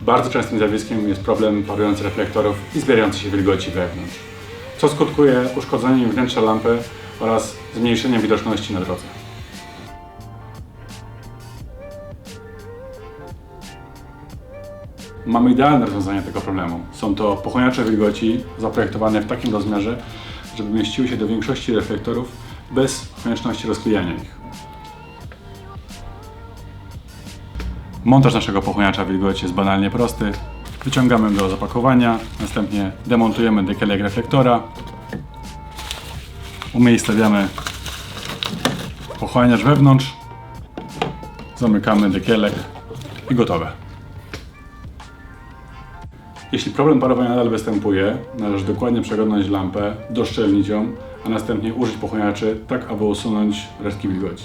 Bardzo częstym zjawiskiem jest problem parujących reflektorów i zbierającej się wilgoci wewnątrz, co skutkuje uszkodzeniem wnętrza lampy oraz zmniejszeniem widoczności na drodze. Mamy idealne rozwiązanie tego problemu. Są to pochłaniacze wilgoci zaprojektowane w takim rozmiarze, żeby mieściły się do większości reflektorów bez konieczności rozklejania ich. Montaż naszego pochłaniacza wilgoci jest banalnie prosty. Wyciągamy go z opakowania, następnie demontujemy dekielek reflektora, umiejscowiamy pochłaniacz wewnątrz, zamykamy dekielek i gotowe. Jeśli problem parowania nadal występuje, należy dokładnie przeglądać lampę, doszczelnić ją, a następnie użyć pochłaniaczy tak, aby usunąć resztki wilgoci.